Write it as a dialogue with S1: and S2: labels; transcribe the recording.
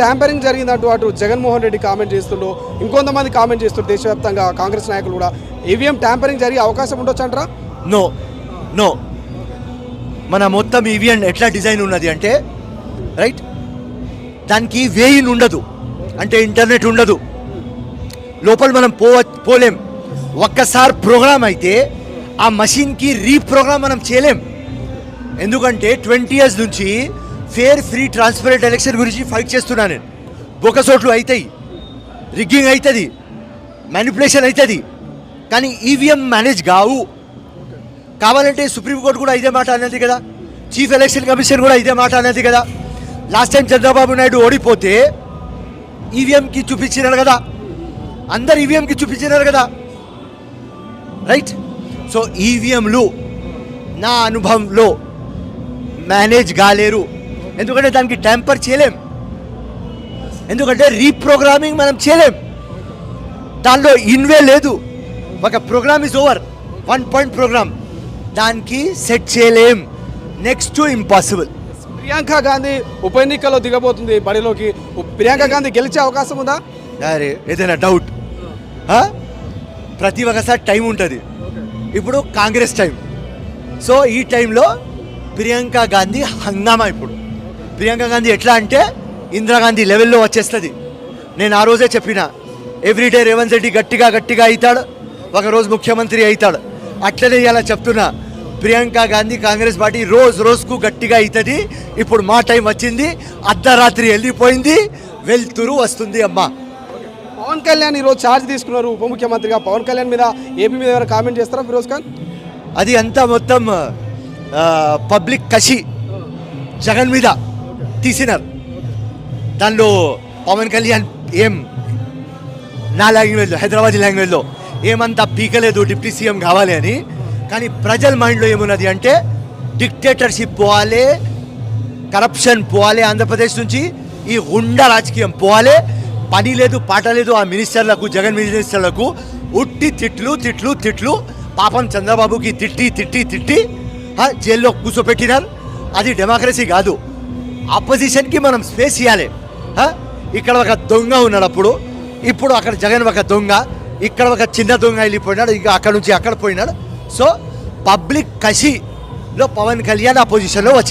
S1: Tampering జరిగిందంటూ అటు Jaganmohan Reddy comment చేస్తుండో. ఇంకొంతమంది comment చేస్తుండ్రు దేశవ్యాప్తంగా కాంగ్రెస్ నాయకులు కూడా. ఈవీఎం ట్యాంపరింగ్ జరిగే అవకాశం ఉండొచ్చు అంటారా?
S2: No no. మన మొత్తం ఈవీఎం ఎట్లా డిజైన్ ఉన్నది అంటే రైట్? దానికి వేయిన్ ఉండదు. అంటే ఇంటర్నెట్ ఉండదు. లోపల మనం పో పోలేం. ఒక్కసారి ప్రోగ్రామ్ అయితే ఆ మషిన్కి రీప్రోగ్రామ్ మనం చేయలేం. ఎందుకంటే ట్వంటీ ఇయర్స్ నుంచి ఫేర్ ఫ్రీ ట్రాన్స్పరెంట్ ఎలక్షన్ గురించి ఫైట్ చేస్తున్నా నేను. బొకసోట్లు అవుతాయి రిగ్గింగ్ అవుతుంది మ్యానిపులేషన్ అవుతుంది కానీ ఈవీఎం మేనేజ్ కావు. కావాలంటే సుప్రీంకోర్టు కూడా ఇదే మాట అనేది కదా. చీఫ్ ఎలక్షన్ కమిషన్ కూడా ఇదే మాట అనేది కదా. లాస్ట్ టైం చంద్రబాబు నాయుడు ఓడిపోతే ఈవీఎంకి చూపించినారు కదా. అందరు ఈవీఎంకి చూపించినారు కదా. రైట్ సో ఈవీఎంలు నా అనుభవంలో మేనేజ్ కాలేరు. ఎందుకంటే దానికి ట్యాంపర్ చేయలేం. ఎందుకంటే రీప్రోగ్రామింగ్ మనం చేయలేం. దానిలో ఇన్వే లేదు. ఒక program is over one point program దానికి సెట్ చేయలేం. Next to impossible
S1: Priyanka Gandhi ఉప ఎన్నికల్లో దిగబోతుంది బడిలోకి. ప్రియాంక గాంధీ గెలిచే అవకాశం ఉందా?
S2: అరే ఏదైనా డౌట్ ప్రతి ఒక్కసారి టైం ఉంటుంది. ఇప్పుడు కాంగ్రెస్ టైం సో ఈ టైంలో ప్రియాంక గాంధీ హంగామా ఇప్పుడు. ప్రియాంక గాంధీ ఎట్లా అంటే ఇందిరాగాంధీ లెవెల్లో వచ్చేస్తుంది. నేను ఆ రోజే చెప్పిన ఎవ్రీడే రేవంత్ రెడ్డి గట్టిగా గట్టిగా అవుతాడు ఒకరోజు ముఖ్యమంత్రి అవుతాడు. అట్లనే ఇలా చెప్తున్నా ప్రియాంక గాంధీ కాంగ్రెస్ పార్టీ రోజు రోజుకు గట్టిగా అవుతుంది ఇప్పుడు మా టైం వచ్చింది అర్ధరాత్రి వెళ్ళిపోయింది వెళ్తురు వస్తుంది అమ్మా.
S1: పవన్ కళ్యాణ్ ఈరోజు ఛార్జ్ తీసుకున్నారు ఉప ముఖ్యమంత్రిగా. పవన్ కళ్యాణ్ మీద ఏపీ మీద ఎవరైనా కామెంట్ చేస్తారా ఫిరోజ్ ఖాన్?
S2: అది అంతా మొత్తం పబ్లిక్ కసి జగన్ మీద. తీసినారు. దానిలో పవన్ కళ్యాణ్ ఏం నా లాంగ్వేజ్లో హైదరాబాద్ లాంగ్వేజ్లో ఏమంతా పీకలేదు డిప్యూటీ సీఎం కావాలి అని. కానీ ప్రజల మైండ్లో ఏమున్నది అంటే డిక్టేటర్షిప్ పోవాలి కరప్షన్ పోవాలి ఆంధ్రప్రదేశ్ నుంచి ఈ హుండా రాజకీయం పోవాలి. పని లేదు పాట లేదు ఆ మినిస్టర్లకు జగన్ మినిస్టర్లకు ఉట్టి తిట్లు తిట్లు తిట్లు. పాపం చంద్రబాబుకి తిట్టి తిట్టి తిట్టి జైల్లో కూర్చోపెట్టినారు. అది డెమోక్రసీ కాదు. ఆపోజిషన్కి మనం స్పేస్ ఇవ్వాలి ఆ, ఇక్కడ ఒక దొంగ ఉన్నాడు అప్పుడు. ఇప్పుడు అక్కడ జగన్ ఒక దొంగ. ఇక్కడ ఒక చిన్న దొంగ వెళ్ళిపోయినాడు. ఇంకా అక్కడ నుంచి అక్కడ పోయినాడు. సో పబ్లిక్ కసిలో పవన్ కళ్యాణ్ ఆ పొజిషన్లో వచ్చినాడు